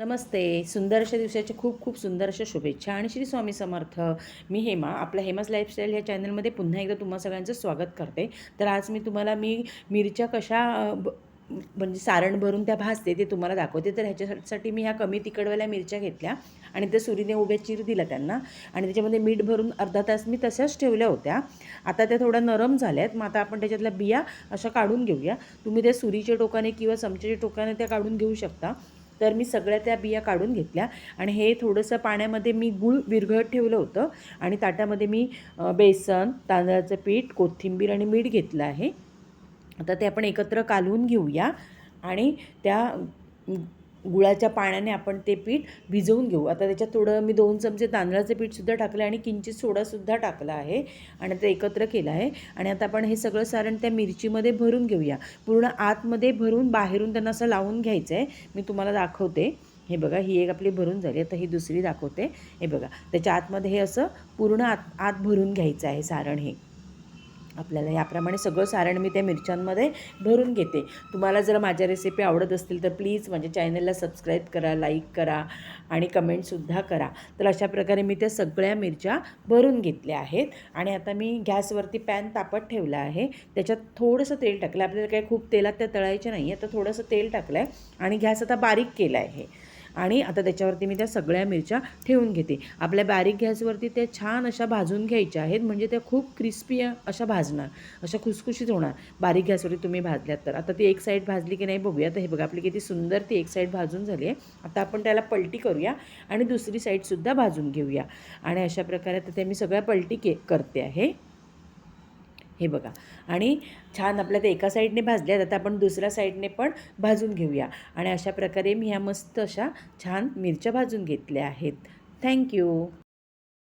नमस्ते. सुंदर अशा दिवसाच्या खूप खूप सुंदर अशा शुभेच्छा आणि श्री स्वामी समर्थ. मी हेमा आपल्या हेमाज लाईफस्टाईल ह्या चॅनलमध्ये पुन्हा एकदा तुम्हा सगळ्यांचं स्वागत करते. तर आज मी तुम्हाला मी मिरच्या कशा ब- म्हणजे सारण भरून त्या भाजते ते तुम्हाला दाखवते. तर ह्याच्यासाठी मी ह्या कमी तिकडवाल्या मिरच्या घेतल्या आणि त्या सुरीने उभ्या चिर दिला त्यांना. आणि त्याच्यामध्ये मीठ भरून अर्धा तास मी तशाच ठेवल्या होत्या. आता त्या थोड्या नरम झाल्या आहेत मग आता आपण त्याच्यातल्या बिया अशा काढून घेऊया. तुम्ही त्या सुरीच्या टोकाने किंवा चमच्याच्या टोकाने त्या काढून घेऊ शकता. तर मी सगळ्या त्या बिया काढून घेतल्या आणि हे थोडंसं पाण्यामध्ये मी गूळ विरघळत ठेवलं होतं आणि ताटामध्ये मी बेसन तांदळाचं पीठ कोथिंबीर आणि मीठ घेतलं आहे. आता ते आपण एकत्र कालवून घेऊया आणि त्या गुळाच्या पाण्याने आपण ते पीठ भिजवून घेऊ. आता त्याच्यात थोडं मी दोन चमचे तांदळाचं पीठसुद्धा टाकलं आणि किंचित सोडासुद्धा टाकला आहे आणि ते एकत्र केलं आहे. आणि आता आपण हे सगळं सारण त्या मिरचीमध्ये भरून घेऊया. पूर्ण आतमध्ये भरून बाहेरून त्यांना असं लावून घ्यायचं आहे. मी तुम्हाला दाखवते. हे बघा ही एक आपली भरून झाली. आता ही दुसरी दाखवते. हे बघा त्याच्या आतमध्ये हे असं पूर्ण आत आत भरून घ्यायचं आहे सारण हे. आपल्याला. याप्रमाणे सगळं सारण मी त्या मिरच्यांमध्ये भरून घेते. तुम्हाला जर माझ्या रेसिपी आवडत असतील तर प्लीज माझ्या चॅनलला सबस्क्राईब करा लाईक करा आणि कमेंटसुद्धा करा. तर अशा प्रकारे मी त्या सगळ्या मिरच्या भरून घेतल्या आहेत. आणि आता मी गॅसवरती पॅन तापत ठेवला आहे. त्याच्यात थोडंसं तेल टाकलं आपल्याला काही खूप तेलात त्या तळायचे नाही आहे तर थोडंसं तेल टाकलं आहे आणि गॅस आता बारीक केला आहे आणि आता त्याच्यावरती मी त्या सगळ्या मिरच्या ठेवून घेते. आपल्या बारीक गॅसवरती त्या छान अशा भाजून घ्यायच्या आहेत म्हणजे त्या खूप क्रिस्पी अशा भाजणार अशा खुसखुशीत होणार. बारीक गॅसवरती तुम्ही भाजल्यात तर. आता ती एक साईड भाजली की नाही बघूया. तर हे बघा आपली किती सुंदर ती एक साईड भाजून झाली आहे. आता आपण त्याला पलटी करूया आणि दुसरी साईडसुद्धा भाजून घेऊया. आणि अशा प्रकारे आता ते मी सगळ्या पलटी के करते आहे. हे बघा. आणि छान आपल्या ते एका साईडने भाजल्यात आता आपण दुसऱ्या साईडने पण भाजून घेऊया. आणि अशा प्रकारे मी ह्या मस्त अशा छान मिरच्या भाजून घेतल्या आहेत. थँक्यू.